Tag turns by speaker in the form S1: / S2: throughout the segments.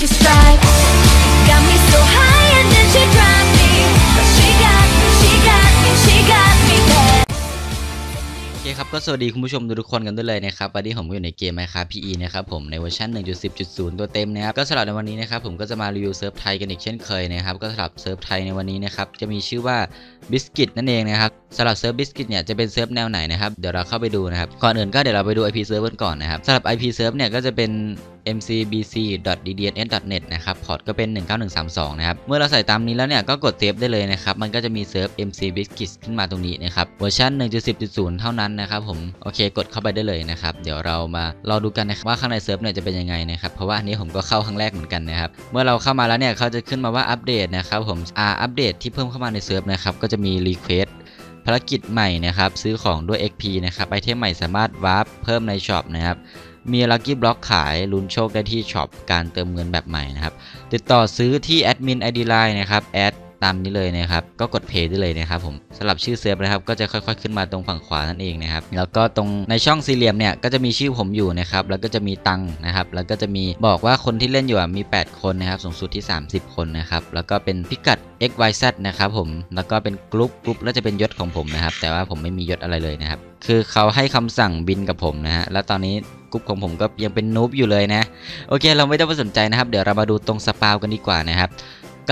S1: lucky strike. Got me so high and then she dropped me. But she got me, she got me, she got me there.
S2: โอเคครับก็สวัสดีคุณผู้ชมทุกคนกันด้วยเลยนะครับวันนี้ผมก็อยู่ในเกม Minecraft PE นะครับผมในเวอร์ชัน 1.10.0 ตัวเต็มนะครับก็สำหรับในวันนี้นะครับผมก็จะมารีวิวเซิร์ฟไทยกันอีกเช่นเคยนะครับก็สำหรับเซิร์ฟไทยในวันนี้นะครับจะมีชื่อว่า Biscuit นั่นเองนะครับสำหรับเซิร์ฟ Biscuit เนี่ยจะเป็นเซิร์ฟแนวไหนนะครับเดี๋ยวเราเข้าไปดูนะครับก่อนอื่นก็เดี๋ยวเราไปดู IP เซิร์ฟกันก่อนนะครับสำหรับ IP เซิร์ฟเนี่ยก็จะเป็น mcbc.ddns.net นะครับ พอร์ตก็เป็น 19132 นะครับ เมื่อเราใส่ตามนี้แล้วเนี่ย ก็กดเซฟได้เลยนะครับ มันก็จะมีเซิร์ฟ mc biscuits ขึ้นมาตรงนี้นะครับ เวอร์ชัน1.10.0 เท่านั้นนะครับผม โอเค กดเข้าไปได้เลยนะครับ เดี๋ยวเรามารอดูกันนะครับว่าข้างในเซิร์ฟเนี่ยจะเป็นยังไงนะครับ เพราะว่าอันนี้ผมก็เข้าครั้งแรกเหมือนกันนะครับ เมื่อเราเข้ามาแล้วเนี่ยเขาจะขึ้นมาว่าอัปเดตนะครับผม อ่า อัปเดตที่เพิ่มเข้ามาในเซิร์ฟนะครับ ก็จะมี request ภารกิจใหม่นะครับซื้อของด้วย XP นะครับไอเทมใหม่สามารถวาร์ปเพิ่มในช็อปนะครับมีลั c กี้บล็อกขายลุ้นโชคได้ที่ช็อปการเติมเงินแบบใหม่นะครับติดต่อซื้อที่แอดมิน ID Line นะครับแอด ตามนี้เลยนะครับ ก็กดเพย์ได้เลยนะครับผมสำหรับชื่อเซิร์ฟนะครับ ก็จะค่อย ๆ ขึ้นมาตรงฝั่งขวานั่นเองนะครับ แล้วก็ตรงในช่องสี่เหลี่ยมเนี่ยก็จะมีชื่อผมอยู่นะครับ แล้วก็จะมีตังนะครับ แล้วก็จะมีบอกว่าคนที่เล่นอยู่มี 8 คนนะครับ สูงสุดที่ 30 คนนะครับ แล้วก็เป็นพิกัด XYZ นะครับผม แล้วก็เป็นกรุ๊ปกรุ๊ปแล้วจะเป็นยศของผมนะครับ แต่ว่าผมไม่มียศอะไรเลยนะครับ คือเขาให้คำสั่งบินกับผมนะฮะ แล้วตอนนี้กรุ๊ปของผมก็ยังเป็นนูบอยู่เลยนะ โอเค เราไม่ต้องไปสนใจนะครับ เดี๋ยวเรามาดูตรงสปาวกันดีกว่านะครับ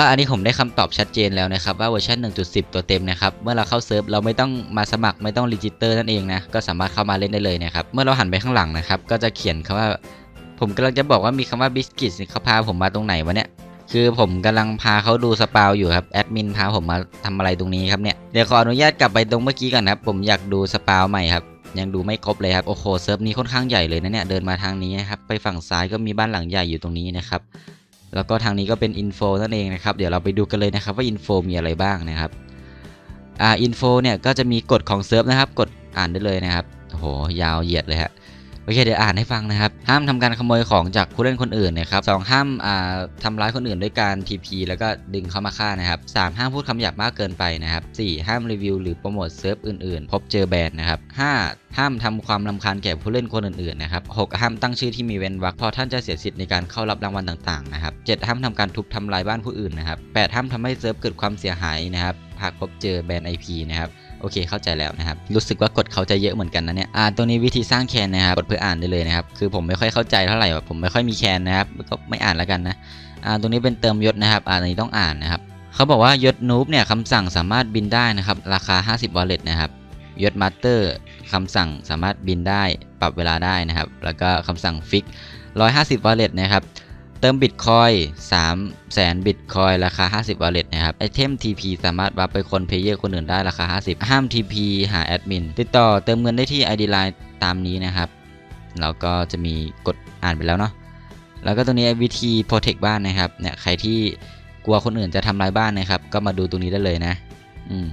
S2: ก็อันนี้ผมได้คำตอบชัดเจนแล้วนะครับว่าเวอร์ชัน1.10 ตัวเต็มนะครับเมื่อเราเข้าเซิร์ฟเราไม่ต้องมาสมัครไม่ต้องรีจิสเตอร์นั่นเองนะก็สามารถเข้ามาเล่นได้เลยนะครับเมื่อเราหันไปข้างหลังนะครับก็จะเขียนคำว่า ผมกำลังจะบอกว่ามีคำว่าบิสกิตเขาพาผมมาตรงไหนวะเนี่ยคือผมกำลังพาเขาดูสปาวอยู่ครับแอดมินพาผมมาทำอะไรตรงนี้ครับเนี่ยเดี๋ยวขออนุญาตกลับไปตรงเมื่อกี้ก่อนนะครับผมอยากดูสปาวใหม่ครับยังดูไม่ครบเลยครับโอ้โหเซิร์ฟนี้ค่อนข้างใหญ่เลยนะเนี่ยเดินมาทางนี้นะครับไปฝั่งซ้ายก็มีบ้านหลังใหญ่อยู่ตรงนี้นะครับ แล้วก็ทางนี้ก็เป็นอินโฟนั่นเองนะครับ เดี๋ยวเราไปดูกันเลยนะครับว่าอินโฟมีอะไรบ้างนะครับ อ่าอินโฟเนี่ยก็จะมีกฎของเซิร์ฟนะครับ กดอ่านได้เลยนะครับโหยาวเหยียดเลยฮะ อเคเดี๋ยวอ่านให้ฟังนะครับ ห้ามทำการขโมยของจากผู้เล่นคนอื่นนะครับสองห้ามอ่าทำร้ายคนอื่นด้วยการ TP แล้วก็ดึงเข้ามาฆ่านะครับสามห้ามพูดคำหยาบมากเกินไปนะครับสี่ห้ามรีวิวหรือโปรโมทเซิร์ฟอื่นๆ พบเจอแบนนะครับห้าห้ามทำความรำคาญแก่ผู้เล่นคนอื่นๆนะครับหกห้ามตั้งชื่อที่มีเว้นวรรคเพราะท่านจะเสียสิทธิ์ในการเข้ารับรางวัลต่างๆนะครับเจ็ดห้ามทำการทุบทำลายบ้านผู้อื่นนะครับแปดห้ามทำให้เซิร์ฟเกิดความเสียหายนะครับหากพบเจอแบน IP นะครับ โอเคเข้าใจแล้วนะครับ รู้สึกว่ากดเขาจะเยอะเหมือนกันนะเนี่ยอ่าตัวนี้วิธีสร้างแคนนะครับกดเพื่ออ่านได้เลยนะครับ คือผมไม่ค่อยเข้าใจเท่าไหร่แบบผมไม่ค่อยมีแคนนะครับ ก็ไม่อ่านแล้วกันนะอ่าตรงนี้เป็นเติมยศนะครับอ่าตรงนี้ต้องอ่านนะครับเขาบอกว่ายศนูบเนี่ยคำสั่งสามารถบินได้นะครับ ราคา 50 วอลเล็ตนะครับยศมาสเตอร์คำสั่งสามารถบินได้ปรับเวลาได้นะครับ แล้วก็คำสั่งฟิก 150 วอลเล็ตนะครับ เติมบิตคอย3แสนบิตคอยราคา 50วอลเล็ตนะครับ ไอเทม TP สามารถวับไปคนเพลเยอร์คนอื่นได้ราคา 50 ห้าม TP หาแอดมิน ติดต่อเติมเงินได้ที่ ID Line ตามนี้นะครับ แล้วก็จะมีกดอ่านไปแล้วเนาะ แล้วก็ตรงนี้วิธี protect บ้านนะครับ เนี่ยใครที่กลัวคนอื่นจะทำลายบ้านนะครับ ก็มาดูตรงนี้ได้เลยนะ อืม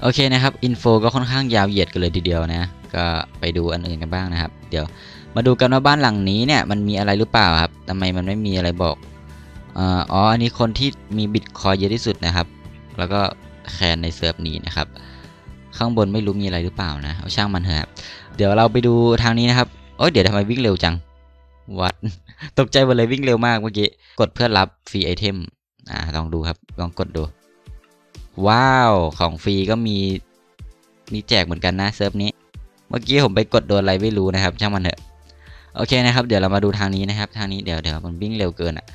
S2: โอเคนะครับ อินโฟก็ค่อนข้างยาวเหยียดกันเลยทีเดียวนะ ก็ไปดูอันอื่นกันบ้างนะครับ เดี๋ยว มาดูกันว่าบ้านหลังนี้เนี่ยมันมีอะไรหรือเปล่าครับทำไมมันไม่มีอะไรบอกอ๋ออันนี้คนที่มีบิตคอยเยอะที่สุดนะครับ แล้วก็แคนในเซิร์ฟนี้นะครับ ข้างบนไม่รู้มีอะไรหรือเปล่านะเอาช่างมันเถอะครับเดี๋ยวเราไปดูทางนี้นะครับโอ้ยเดี๋ยวทำไมวิ่งเร็วจังวัดตกใจหมดเลยวิ่งเร็วมากเมื่อกี้กดเพื่อรับฟรีไอเทมอ่าลองดูครับลองกดดู ว้าวของฟรีก็มีมีแจกเหมือนกันนะเซิร์ฟนี้ เมื่อกี้ผมไปกดโดนอะไรไม่รู้นะครับ ช่างมันเถอะ โอเคนะครับ เดี๋ยวเรามาดูทางนี้นะครับ ทางนี้เดี๋ยวเดี๋ยวมันวิ่งเร็วเกินอะ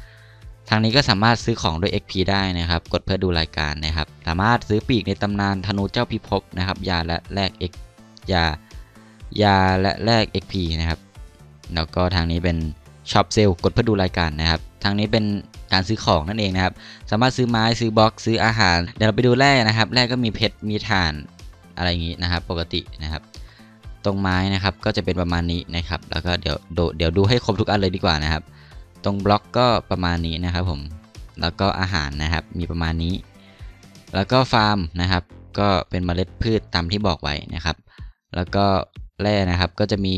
S2: ทางนี้ก็สามารถซื้อของด้วย XP ได้นะครับ กดเพื่อดูรายการนะครับ สามารถซื้อปีกในตำนานธนูเจ้าพิภพนะครับ ยาและแลก X ยายาและแลก XP นะครับ แล้วก็ทางนี้เป็นช็อปเซลกดเพื่อดูรายการนะครับ ทางนี้เป็นการซื้อของนั่นเองนะครับ สามารถซื้อไม้ซื้อบล็อกซื้ออาหาร เดี๋ยวเราไปดูแร่นะครับ แร่ก็มีเพชร มีถ่านอะไรอย่างนี้นะครับ ปกตินะครับ ตรงไม้นะครับก็จะเป็นประมาณนี้นะครับ แล้วก็เดี๋ยวดเดี๋ยวดูให้ครบทุกอันเลยดีกว่านะครับ ตรงบล็อกก็ประมาณนี้นะครับผมแล้วก็อาหารนะครับมีประมาณนี้ แล้วก็ฟาร์มนะครับ ก็เป็นเมล็ดพืชตามที่บอกไว้นะครับ แล้วก็แร่นะครับก็จะมี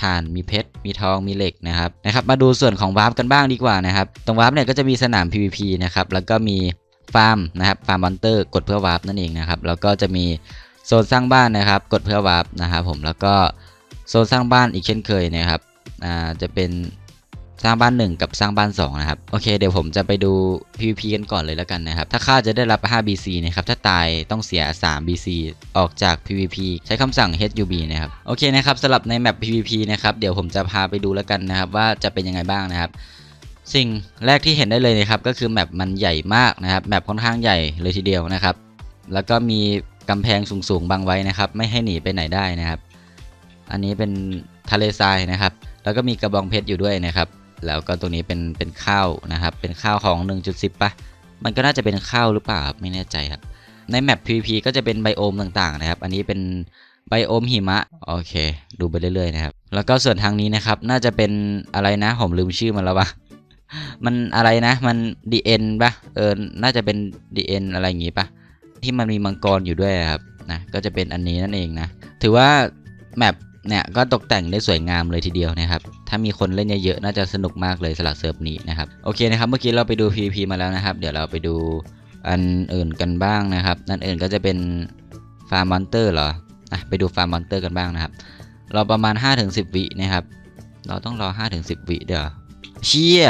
S2: ถ่านมีเพชรมีทองมีเหล็กนะครับนะครับ มาดูส่วนของวาร์ปกันบ้างดีกว่านะครับ ตรงวาร์ปเนี่ยก็จะมีสนาม PVP นะครับแล้วก็มีฟาร์มนะครับฟาร์มมอนเตอร์กดเพื่อวาร์ปนั่นเองนะครับแล้วก็จะมี โซนสร้างบ้านนะครับ กดเพื่อวาร์ปนะครับผมแล้วก็โซนสร้างบ้านอีกเช่นเคยนะครับอ่าจะเป็นสร้างบ้าน 1 กับสร้างบ้าน 2 นะครับ โอเคเดี๋ยวผมจะไปดู PVP กันก่อนเลยแล้วกันนะครับ ถ้าฆ่าจะได้รับ 5 BC นะครับ ถ้าตายต้องเสีย 3 BC ออกจาก PVP ใช้คำสั่ง HUB นะครับ โอเคนะครับสำหรับในแมป PVP นะครับเดี๋ยวผมจะพาไปดูแล้วกันนะครับ ว่าจะเป็นยังไงบ้างนะครับ สิ่งแรกที่เห็นได้เลยนะครับ ก็คือแมปมันใหญ่มากนะครับแมปค่อนข้างใหญ่เลยทีเดียวนะครับ แล้วก็มี กำแพงสูงๆบังไว้นะครับ ไม่ให้หนีไปไหนได้นะครับ อันนี้เป็นทะเลทรายนะครับ แล้วก็มีกระบองเพชรอยู่ด้วยนะครับ แล้วก็ตรงนี้เป็นเป็นข้าวนะครับ เป็นข้าวของ 1.10ปะมันก็น่าจะเป็นข้าวหรือเปล่าไม่แน่ใจครับ ในแมป PVP ก็จะเป็นไบโอมต่างๆนะครับ อันนี้เป็นไบโอมหิมะโอเค ดูไปเรื่อยๆนะครับ แล้วก็ส่วนทางนี้นะครับ น่าจะเป็นอะไรนะ ผมลืมชื่อมันแล้ววะมันอะไรนะ มัน DN ปะเออ น่าจะเป็น DN อะไรอย่างงี้ปะ ที่มันมีมังกรอยู่ด้วยครับนะก็จะเป็นอันนี้นั่นเองนะถือว่าแมปเนี่ยก็ตกแต่งได้สวยงามเลยทีเดียวนะครับถ้ามีคนเล่นเยอะๆน่าจะสนุกมากเลยสำหรับเซิร์ฟนี้นะครับโอเคนะครับเมื่อกี้เราไปดู PVP มาแล้วนะครับ เดี๋ยวเราไปดูอันอื่นกันบ้างนะครับอันอื่นก็จะเป็นฟาร์มมอนเตอร์เหรออะไปดูฟาร์มมอนเตอร์กันบ้างนะครับเราประมาณ 5-10 วินะครับ เราต้องรอ 5-10 วิเดี๋ยวเชี่ย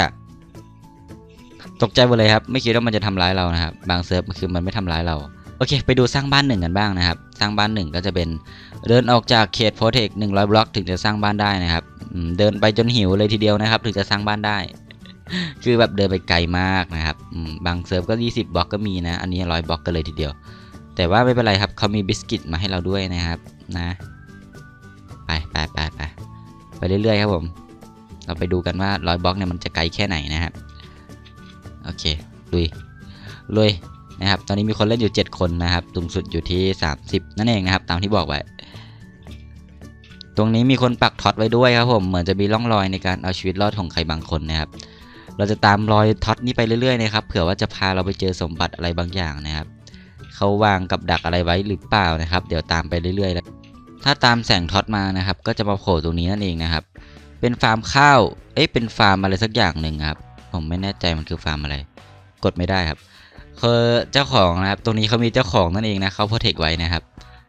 S2: ตกใจหมดเลยครับ ไม่คิดว่ามันจะทำร้ายเรานะครับ บางเซิร์ฟคือมันไม่ทำร้ายเรา อเคไปดูสร้างบ้านหนึ่งกันบ้างนะครับ สร้างบ้านหนึ่งก็จะเป็นเดินออกจากเขตโพเทค100บล็อกถึงจะสร้างบ้านได้นะครับเดินไปจนหิวเลยทีเดียวนะครับ ถึงจะสร้างบ้านได้ คือแบบเดินไปไกลมากนะครับบางเซิร์ฟก็ 20 บล็อกก็มีนะ อันนี้100บล็อกกันเลยทีเดียว แต่ว่าไม่เป็นไรครับเขามีบิสกิตมาให้เราด้วยนะครับนะไปไปไปไปไปเรื่อยๆครับผม เราไปดูกันว่า100บล็อกเนี่ยมันจะไกลแค่ไหนนะครับ โอเคลุยลุย นะครับ ตอนนี้มีคนเล่นอยู่ 7 คนนะครับสูงสุดอยู่ที่ 30 นั่นเองนะครับ ตามที่บอกไว้ ตรงนี้มีคนปักท็อตไว้ด้วยครับผม เหมือนจะมีร่องรอยในการเอาชีวิตรอดของใครบางคนนะครับ เราจะตามรอยท็อตนี้ไปเรื่อยๆนะครับ เผื่อว่าจะพาเราไปเจอสมบัติอะไรบางอย่างนะครับ เขาวางกับดักอะไรไว้หรือเปล่านะครับ เดี๋ยวตามไปเรื่อยๆแล้วถ้าตามแสงท็อตมานะครับ ก็จะมาโผล่ตรงนี้นั่นเองนะครับ เป็นฟาร์มข้าว เอ๊ะ เป็นฟาร์มอะไรสักอย่างหนึ่งครับ ผมไม่แน่ใจมันคือฟาร์มอะไร กดไม่ได้ครับ คือเจ้าของนะครับ ตรงนี้เขามีเจ้าของนั่นเองนะเขาโปรเทคไว้นะครับ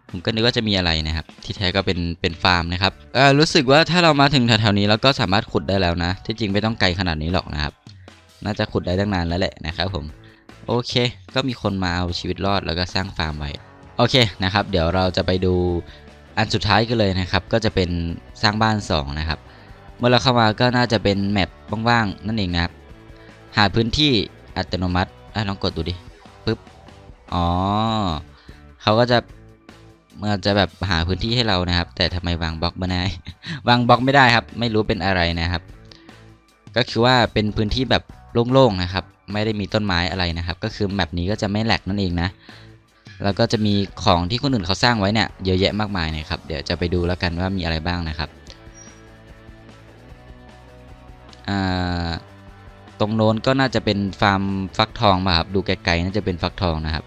S2: ผมก็นึกว่าจะมีอะไรนะครับ ที่แท้ก็เป็นเป็นฟาร์มนะครับเออรู้สึกว่าถ้าเรามาถึงแถวๆนี้เราก็สามารถขุดได้แล้วนะ ที่จริงไม่ต้องไกลขนาดนี้หรอกนะครับ น่าจะขุดได้ตั้งนานแล้วแหละนะครับ ผม โอเค ก็มีคนมาเอาชีวิตรอดแล้วก็สร้างฟาร์มไว้ โอเคนะครับ เดี๋ยวเราจะไปดูอันสุดท้ายกันเลยนะครับ ก็จะเป็นสร้างบ้าน2นะครับ เมื่อเราเข้ามาก็น่าจะเป็นแมปว่างๆนั่นเองนะครับ หาพื้นที่อัตโนมัติ อะลองกดดูดิปึ๊บอ๋อเขาก็จะมันจะแบบหาพื้นที่ให้เรานะครับ แต่ทำไมวางบล็อกไม่ได้ วางบล็อกไม่ได้ครับ ไม่รู้เป็นอะไรนะครับ ก็คือว่าเป็นพื้นที่แบบโล่งๆนะครับ ไม่ได้มีต้นไม้อะไรนะครับ ก็คือแมปนี้ก็จะไม่แหลกนั่นเองนะ แล้วก็จะมีของที่คนอื่นเขาสร้างไว้เนี่ยเยอะแยะมากมายนะครับ เดี๋ยวจะไปดูแล้วกันว่ามีอะไรบ้างนะครับอ่า รงโน้นก็น่าจะเป็นฟาร์มฟักทองมาครับดูไกลๆน่าจะเป็นฟักทองนะครับ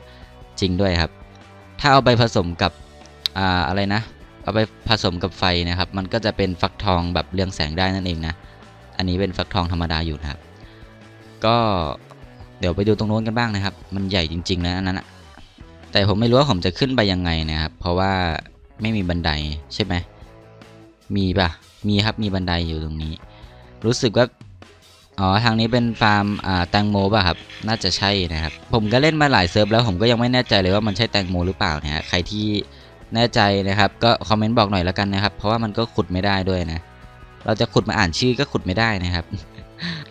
S2: จริงด้วยครับ ถ้าเอาไปผสมกับอ่าอะไรนะ เอาไปผสมกับไฟนะครับ มันก็จะเป็นฟักทองแบบเรืองแสงได้นั่นเองนะอันนี้เป็นฟักทองธรรมดาอยู่นะครับ ก็เดี๋ยวไปดูตรงโน้นกันบ้างนะครับ มันใหญ่จริงๆนะอันนั้นอะแต่ผมไม่รู้ว่าผมจะขึ้นไปยังไงนะครับ เพราะว่าไม่มีบันไดใช่ไหมมีปะมีครับมีบันไดอยู่ตรงนี้ รู้สึกว่า อ๋อทางนี้เป็นฟาร์มอ่าแตงโมป่ะครับน่าจะใช่นะครับ ผมก็เล่นมาหลายเซิร์ฟแล้วผมก็ยังไม่แน่ใจเลยว่ามันใช่แตงโมหรือเปล่าเนี่ยใครที่แน่ใจนะครับ ก็คอมเมนต์บอกหน่อยแล้วกันนะครับ เพราะว่ามันก็ขุดไม่ได้ด้วยนะ เราจะขุดมาอ่านชื่อก็ขุดไม่ได้นะครับ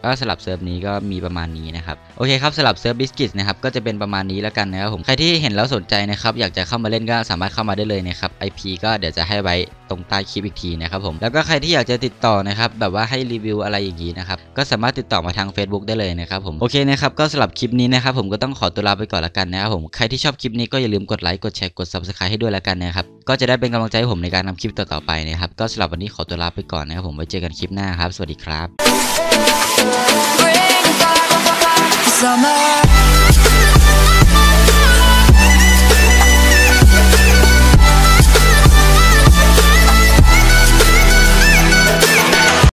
S2: ก็สลับเซิร์ฟนี้ก็มีประมาณนี้นะครับโอเคครับสลับเซิร์ฟบิสกิตนะครับก็จะเป็นประมาณนี้แล้วกันนะครับผมใครที่เห็นแล้วสนใจนะครับอยากจะเข้ามาเล่นก็สามารถเข้ามาได้เลยนะครับ IP ก็เดี๋ยวจะให้ไว้ รงใต้คลิปอีกทีนะครับผมแล้วก็ใครที่อยากจะติดต่อนะครับแบบว่าให้รีวิวอะไรอย่างนี้นะครับก็สามารถติดต่อมาทาง Facebook ได้เลยนะครับผมโอเคนะครับก็สำหรับคลิปนี้นะครับผมก็ต้องขอตัวลาไปก่อนละกันนะครับผมใครที่ชอบคลิปนี้ก็อย่าลืมกดไลค์กดแชร์กด Subscribe ให้ด้วยละกันนะครับก็จะได้เป็นกำลังใจให้ผมในการทำคลิปต่อๆไปนะครับก็สำหรับวันนี้ขอตัวลาไปก่อนนะครับผมไว้เจอกันคลิปหน้าครับ สวัสดีครับ
S1: Summer